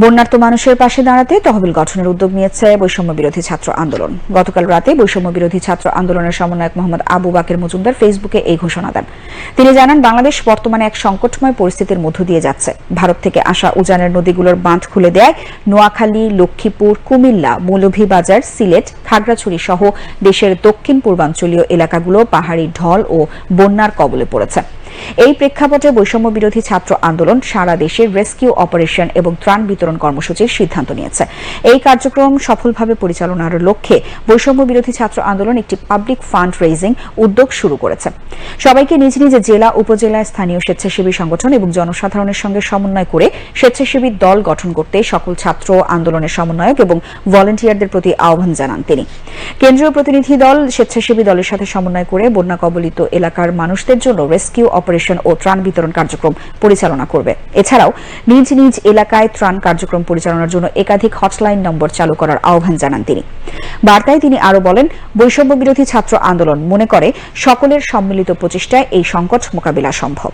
বন্যার্ত মানুষের পাশে দাঁড়াতে তহবিল গঠনের উদ্যোগ নিয়েছে বৈষম্য বিরোধী ছাত্র আন্দোলন। গতকাল রাতে বৈষম্য বিরোধী ছাত্র আন্দোলনের সমন্বয়ক মোহাম্মদ আবু বাকের মজুমদার ফেসবুকে এই ঘোষণা দেন। তিনি জানান, বাংলাদেশ বর্তমানে এক সংকটময় পরিস্থিতির মধ্য দিয়ে যাচ্ছে। ভারত থেকে আসা উজানের নদীগুলোর বাঁধ খুলে দেয় নোয়াখালী, লক্ষ্মীপুর, কুমিল্লা, মৌলভীবাজার, সিলেট, খাগড়াছড়ি সহ দেশের দক্ষিণ পূর্বাঞ্চলীয় এলাকাগুলো পাহাড়ি ঢল ও বন্যার কবলে পড়েছে। এই প্রেক্ষাপটে বৈষম্য বিরোধী ছাত্র আন্দোলন সারা দেশে রেস্কিউ অপারেশন এবং ত্রাণ বিতরণ কর্মসূচির সিদ্ধান্ত নিয়েছে। এই কার্যক্রম সফলভাবে পরিচালনার লক্ষ্যে বৈষম্য বিরোধী ছাত্র আন্দোলন একটি পাবলিক ফান্ড রেজিং উদ্যোগ শুরু করেছে। সবাইকে নিজ নিজ জেলা, উপজেলায় স্থানীয় স্বেচ্ছাসেবী সংগঠন এবং জনসাধারণের সঙ্গে সমন্বয় করে স্বেচ্ছাসেবী দল গঠন করতে সকল ছাত্র আন্দোলনের সমন্বয়ক এবং ভলেন্টিয়ারদের প্রতি আহ্বান জানান তিনি। কেন্দ্রীয় প্রতিনিধি দল স্বেচ্ছাসেবী দলের সাথে সমন্বয় করে বন্যা কবলিত এলাকার মানুষদের জন্য রেস্কিউ অপারেশন ও ত্রাণ বিতরণ কার্যক্রম পরিচালনা করবে। এছাড়াও, নিজ নিজ এলাকায় ত্রাণ কার্যক্রম পরিচালনার জন্য একাধিক হটলাইন নম্বর চালু করার আহ্বান জানান তিনি। বার্তায় তিনি আরও বলেন বৈষম্য বিরোধী ছাত্র আন্দোলন মনে করে সকলের সম্মিলিত প্রচেষ্টায় এই সংকট মোকাবিলা সম্ভব।